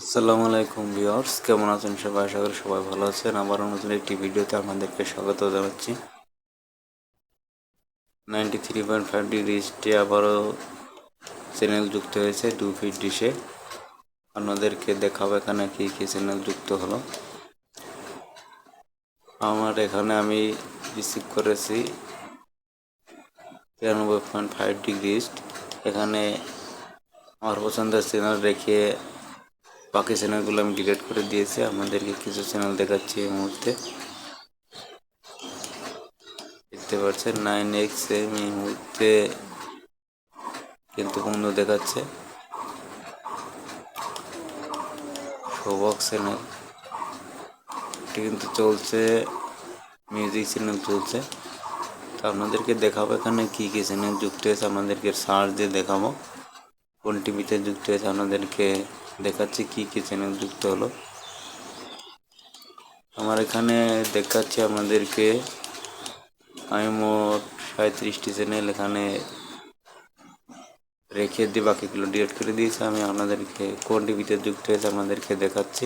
আসসালামু আলাইকুম ভিউয়ার্স, কেমন আছেন সবাই? আশা করি সবাই ভালো আছেন। আবার নতুন একটি ভিডিওতে আপনাদেরকে স্বাগত জানাচ্ছি। নাইনটি থ্রি পয়েন্ট ফাইভ ডিগ্রিজটি আবারও চ্যানেল যুক্ত হয়েছে টু ফিট আপনাদেরকে দেখাবো এখানে কী কী চ্যানেল যুক্ত হলো। আমার এখানে আমি রিসিভ করেছি তিরানব্বই পয়েন্ট ফাইভ ডিগ্রিজ এখানে আমার পছন্দের চ্যানেল রেখে বাকি চ্যানেলগুলো আমি ডিলিট করে দিয়েছি, আপনাদেরকে কিছু চ্যানেল দেখাচ্ছি এই মুহূর্তে। দেখতে পাচ্ছেন নাইন এক্স এম এই মুহূর্তে কিন্তু বন্ধ দেখাচ্ছে। চ্যানেল এটি কিন্তু চলছে মিউজিক চ্যানেল চলছে। তো আপনাদেরকে দেখাবো এখানে কী কী চ্যানেল যুক্ত হয়েছে, আপনাদেরকে সার্চ দিয়ে দেখাবো। কোন টিভিতে যুক্ত হয়েছে আপনাদেরকে দেখাচ্ছি, কি কি চ্যানেল যুক্ত হলো? আমার এখানে দেখাচ্ছি আপনাদেরকে আমি মোট সাঁত্রিশটি চ্যানেল এখানে রেখে দিয়ে বাকিগুলো ডিলিট করে দিয়েছি। আমি আপনাদেরকে কোন টিভিতে যুক্ত হয়েছে আপনাদেরকে দেখাচ্ছি।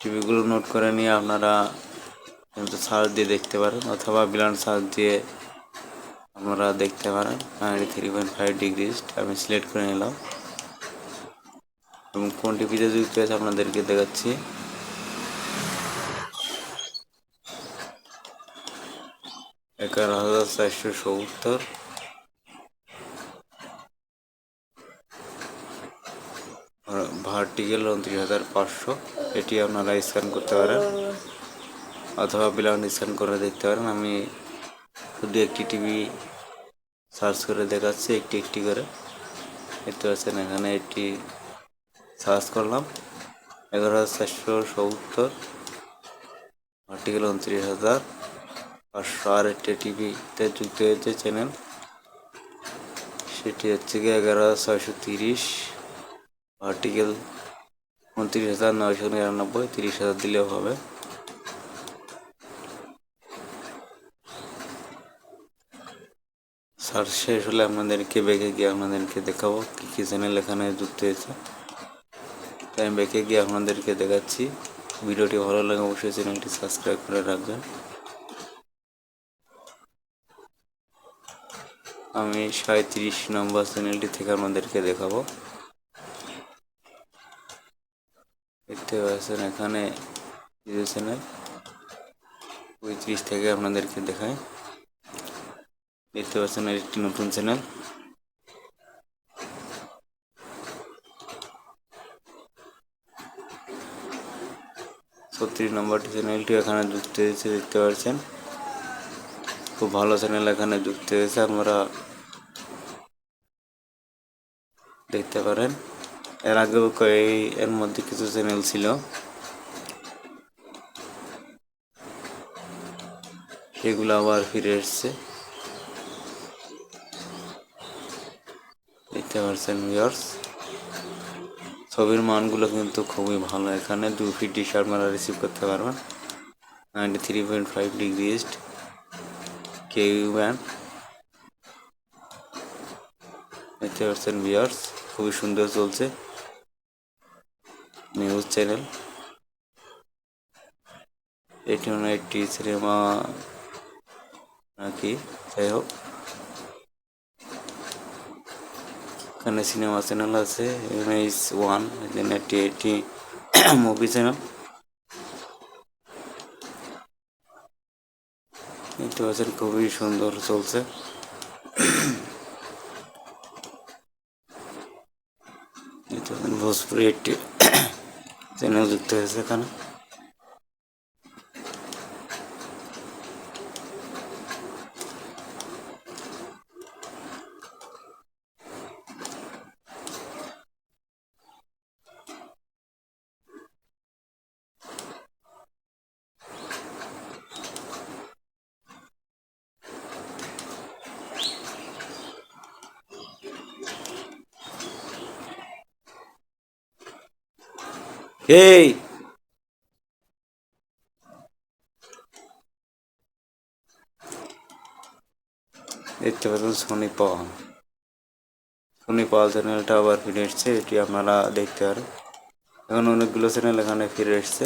টিভিগুলো নোট করে নিয়ে আপনারা সার্চ দিয়ে দেখতে পারেন, অথবা বিলান সার্চ দিয়ে আপনারা দেখতে পারেন ninety three point five degrees আমি সিলেক্ট করে নিলাম। এবং কোন টিভিতে যুক্ত আছে আপনাদেরকে দেখাচ্ছি। এগারো হাজার চারশো সত্তর। ভার্টিকেল উনত্রিশ হাজার পাঁচশো। এটি আপনারা স্ক্যান করতে পারেন। অথবা বিলাউন্ড স্ক্যান করে দেখতে পারেন। আমি শুধু একটি টিভি সার্চ করে দেখাচ্ছি একটি একটি করে। দেখতে পাচ্ছেন এখানে একটি সার্চ করলাম। এগারো হাজার চারশো সত্তর, আর্টিকেল উনত্রিশ হাজার পাঁচশো আর একটি টিভিতে যুক্ত হয়েছে চ্যানেল। সেটি হচ্ছে গিয়ে এগারো হাজার ছয়শো তিরিশ, আর্টিকেল উনত্রিশ হাজার নয়শো নিরানব্বই, তিরিশ হাজার দিলেও হবে। সার্চ শেষ হলে আপনাদেরকে বেগে গিয়ে আপনাদেরকে দেখাবো কী কী চ্যানেল এখানে যুক্ত হয়েছে। তাই আমি বেঁকে গিয়ে আপনাদেরকে দেখাচ্ছি। ভিডিওটি ভালো লাগে অবশ্যই চ্যানেলটি সাবস্ক্রাইব করে রাখবেন। আমি সাঁত্রিশ নম্বর চ্যানেলটি থেকে আপনাদেরকে দেখাবো। দেখতে পাচ্ছেন এখানে চ্যানেল পঁয়ত্রিশ থেকে আপনাদেরকে দেখায়। দেখতে পাচ্ছেন একটি নতুন চ্যানেল ছত্রিশ নম্বরটি চ্যানেলটি এখানে যুক্ত হয়েছে, দেখতে পাচ্ছেন। খুব ভালো চ্যানেল এখানে যুক্ত হয়েছে, আপনারা দেখতে পারেন। এর আগেও এই এর মধ্যে কিছু চ্যানেল ছিল। সেগুলো আবার ফিরে এসছে। দেখতে পাচ্ছেন ভিউয়ার্স। ছবির মানগুলো কিন্তু খুবই ভালো, এখানে দু ফিট শার্ট আপনারা রিসিভ করতে পারবেন। Ninety three point five degree east K U band দেখতে পাচ্ছেন ভিউয়ার্স, খুবই সুন্দর চলছে নিউজ চ্যানেল এটি হলো একটি সিনেমা নাকি? যাই হোক। এখানে সিনেমা চ্যানেল আছে এখানে ইস ওয়ান এখানে একটি এটি মুভি চ্যানেল দেখতে পাচ্ছেন খুবই সুন্দর চলছে। ভোজপুরি একটি চ্যানেল যুক্ত হয়েছে এখানে। এই। দেখতে পাচ্ছেন সোনি পাওয়া উনি পাল চ্যানেলটা আবার ফিরে এসছে, এটি আপনারা দেখতে পারেন। এখন অনেকগুলো চ্যানেল এখানে ফিরে এসছে।